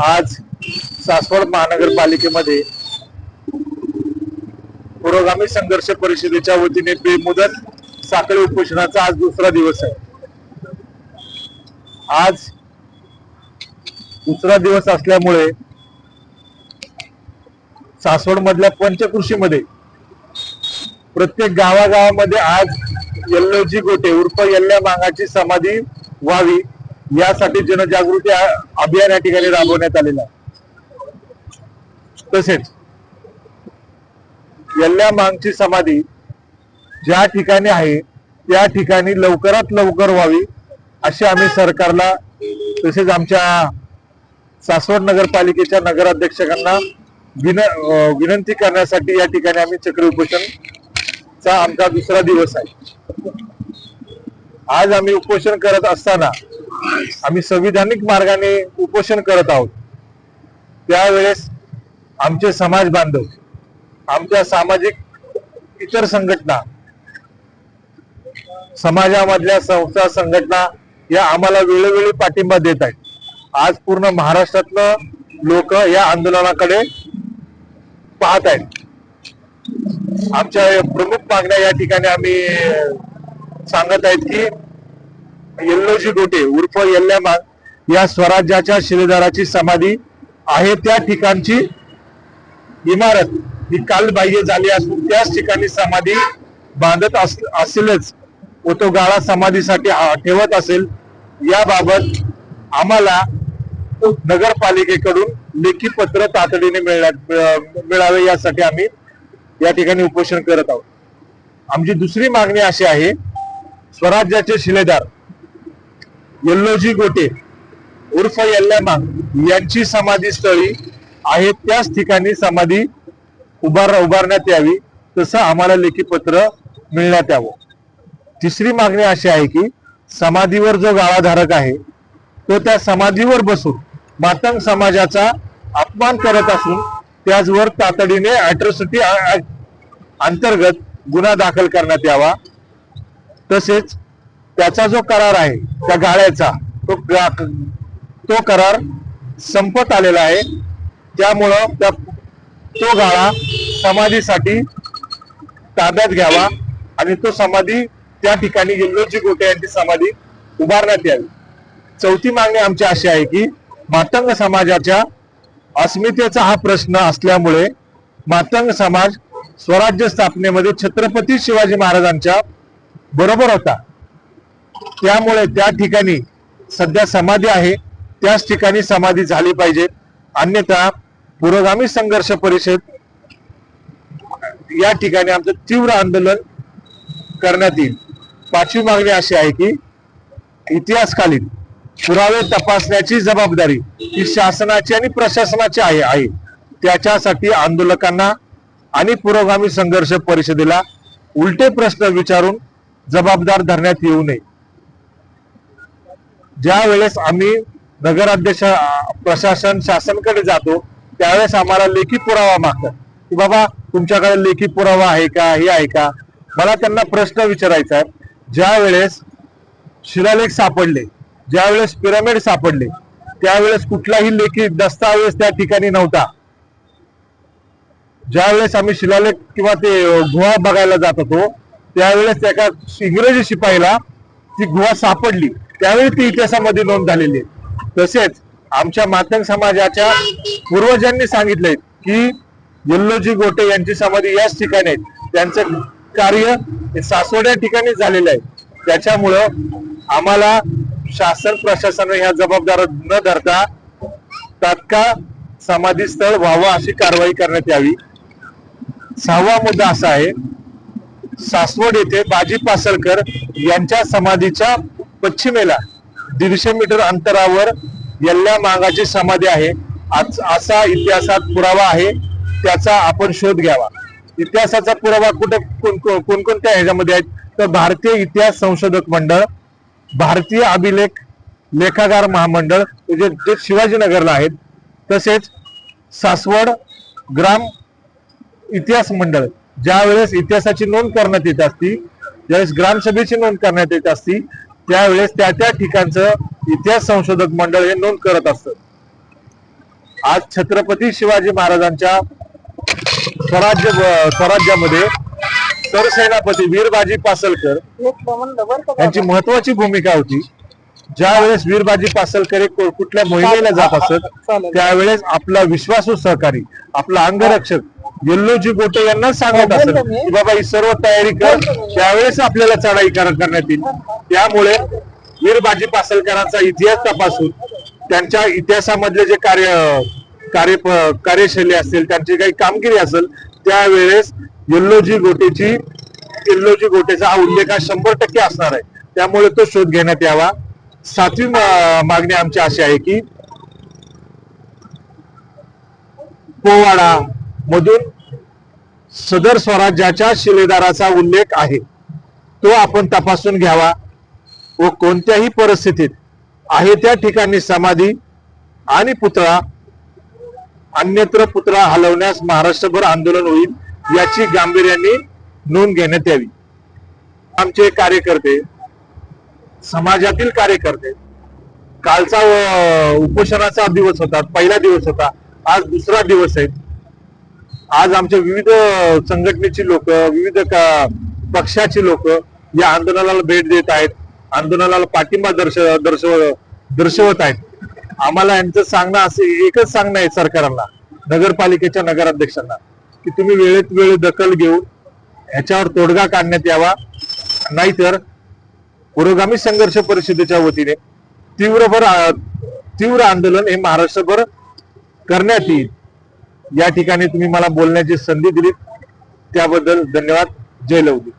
आज सासवड महानगरपालिकेमध्ये पुरोगामी संघर्ष परिषदेच्या वतीने बेमुदत साखळी उपोषणाचा आज दुसरा दिवस आहे. आज दुसरा दिवस असल्यामुळे सासवड मधल्या पंचकृषीमध्ये प्रत्येक गावागावामध्ये आज यल्लोजी गोटे उर्फ यल्ल्या मांगाची समाधी व्हावी यासाठी जनजागृती अभियान या ठिकाणी राबवण्यात आलेलं आहे. तसेच यल्ल्या मांगची समाधी ज्या ठिकाणी आहे त्या ठिकाणी लवकरात लवकर व्हावी अशी आम्ही सरकारला तसेच आमच्या सासवड नगरपालिकेच्या नगराध्यक्षकांना विन विनंती करण्यासाठी या ठिकाणी आम्ही चक्री उपोषणचा आमचा दुसरा दिवस आहे. आज आम्ही उपोषण करत असताना आम्ही संविधानिक मार्गाने उपोषण करत आहोत. त्यावेळेस आमचे समाज बांधव आमच्या सामाजिक इतर संघटना समाजामधल्या संस्था संघटना या आम्हाला वेळोवेळी पाठिंबा देत आहेत. आज पूर्ण महाराष्ट्रातलं लोक या आंदोलनाकडे पाहत आहेत. आमच्या प्रमुख मागण्या या ठिकाणी आम्ही सांगत आहेत की यल्लोजी गोटे उर्फ यल्ल्यामाग या स्वराज्याच्या शिलेदाराची समाधी आहे त्या ठिकाणची इमारत. ही कालबाह्य झाली असून त्याच ठिकाणी समाधी बांधत असेलच. व तो गाळा समाधीसाठी ठेवत असेल. याबाबत आम्हाला नगरपालिकेकडून लेखी पत्र तातडीने मिळण्यात मिळावे यासाठी आम्ही या ठिकाणी उपोषण करत आहोत. आमची दुसरी मागणी अशी आहे स्वराज्याचे शिलेदार यल्लोजी गोटे उर्फ यल्ल्यामांग यांची समाधी स्थळी आहे. त्याच ठिकाणी समाधी उभार उभारण्यात यावी तसं आम्हाला लेखी पत्र मिळण्यात यावं. तिसरी मागणी अशी आहे की समाधीवर जो गाळाधारक आहे तो त्या समाधीवर बसून मातंग समाजाचा अपमान करत असून त्याचवर तातडीने अॅट्रॉसिटी अंतर्गत गुन्हा दाखल करण्यात यावा. तसेच त्याचा जो करार आहे त्या गाळ्याचा तो तो करार संपत आलेला आहे. त्यामुळं त्या तो गाळा समाधीसाठी ताब्यात घ्यावा आणि तो समाधी त्या ठिकाणी यल्लोजी गोटे यांची समाधी उभारण्यात यावी. चौथी मागणी आमची अशी आहे की मातंग समाजाच्या अस्मितेचा हा प्रश्न असल्यामुळे मातंग समाज स्वराज्य स्थापनेमध्ये छत्रपती शिवाजी महाराजांच्या बरोबर होता. त्यामुळे त्या ठिकाणी सध्या समाधी आहे. त्याच ठिकाणी समाधी झाली पाहिजे. अन्यथा पुरोगामी संघर्ष परिषद या ठिकाणी आमचं तीव्र आंदोलन करण्यात येईल. पाचवी मागणी अशी आहे की इतिहासकालीन पुरावे तपासण्याची जबाबदारी ही शासनाची आणि प्रशासनाची आहे आहे. त्याच्यासाठी आंदोलकांना आणि पुरोगामी संघर्ष परिषदेला उलटे प्रश्न विचारून जबाबदार धरण्यात येऊ नये. ज्या वेळेस आम्ही नगराध्यक्ष प्रशासन शासनकडे जातो त्यावेळेस आम्हाला लेखी पुरावा मागतात. की बाबा तुमच्याकडे लेखी पुरावा आहे का? हे आहे का? मला त्यांना प्रश्न विचारायचा आहे. ज्या वेळेस शिलालेख सापडले ज्या वेळेस पिरामिड सापडले त्यावेळेस कुठलाही लेखी दस्तावेज त्या ठिकाणी नव्हता. ज्यावेळेस आम्ही शिलालेख किंवा ते गुहा बघायला जात होतो त्यावेळेस एका इंग्रजी शिपाईला ती गुहा सापडली. त्यावेळी ती इतिहासामध्ये नोंद झालेली आहे. तसेच आमच्या मातंग समाजाच्या पूर्वजांनी सांगितलंय की यल्लोजी गोटे यांची समाधी याच ठिकाणी त्यांचं कार्य सासवड या ठिकाणी झालेलं आहे. त्याच्यामुळं आम्हाला शासन प्रशासन ह्या जबाबदार न धरता तात्काळ समाधी स्थळ व्हावं अशी कारवाई करण्यात यावी. सहावा मुद्दा असा आहे सासवड येथे बाजी पासलकर यांच्या समाधीच्या पश्चिमेला दीडशे मीटर अंतरावर यल्ल्या मांगाची समाधी आहे. असा इतिहासात पुरावा आहे त्याचा आपण शोध घ्यावा. इतिहासाचा पुरावा कुठे कोणकोणत्या ह्याच्यामध्ये आहेत? तर भारतीय इतिहास संशोधक मंडळ भारतीय अभिलेख लेखागार महामंडळ जे जे शिवाजीनगरला आहेत तसेच सासवड ग्राम इतिहास मंडळ ज्यावेळेस इतिहासाची नोंद करण्यात येत असती ज्यावेळेस ग्रामसभेची नोंद करण्यात येत असती त्यावेळेस त्या त्या ठिकाणचं इतिहास संशोधक मंडळ हे नोंद करत असत. आज छत्रपती शिवाजी महाराजांच्या स्वराज्य स्वराज्यामध्ये सरसेनापती वीरबाजी पासलकर यांची महत्वाची भूमिका होती. ज्या वेळेस वीरबाजी पासलकर हे कुठल्या मोहिमेला जात असत त्यावेळेस आपला विश्वासू सहकारी आपला अंगरक्षक यल्लोजी गोटे यांना सांगत असत की बाबा ही सर्व तयारी कर. त्यावेळेस आपल्याला चढाई कर- करण्यात येईल. त्यामुळे वीरबाजी पासलकरांचा इतिहास तपासून त्यांच्या इतिहासामधले जे कार्य कार्य कार्यशैली असतील त्यांची काही कामगिरी असेल त्यावेळेस यल्लोजी गोटेची यल्लोजी गोटेचा हा उल्लेख हा शंभर टक्के असणार आहे. त्यामुळे तो शोध घेण्यात यावा. सातवी मागणी आमची अशी आहे की पोवाडा मधून सदर स्वराज्याच्या शिलेदाराचा उल्लेख आहे. तो आपण तपासून घ्यावा व कोणत्याही परिस्थितीत आहे त्या ठिकाणी समाधी आणि पुतळा अन्यत्र पुतळा हलवण्यास महाराष्ट्रभर आंदोलन होईल याची गांभीर्याने नोंद घेण्यात यावी. आमचे कार्यकर्ते समाजातील कार्यकर्ते कालचा उपोषणाचा दिवस होता पहिला दिवस होता आज दुसरा दिवस आहे. आज आमच्या विविध संघटनेची लोक विविध का- पक्षाची लोक या आंदोलनाला भेट देत आहेत आंदोलनाला पाठिंबा दर्श दर्शव दर्शवत आहेत. आम्हाला यांचं सांगणं असे एकच सांगणं आहे सरकारला नगरपालिकेच्या नगराध्यक्षांना की तुम्ही वेळेत वेळ दखल घेऊन ह्याच्यावर तोडगा काढण्यात यावा. नाहीतर पुरोगामी संघर्ष परिषदेच्या वतीने तीव्रभर तीव्र आंदोलन हे महाराष्ट्रभर करण्यात येईल. या ठिकाणी तुम्ही मला बोलण्याची संधी दिली त्याबद्दल धन्यवाद. जय लवली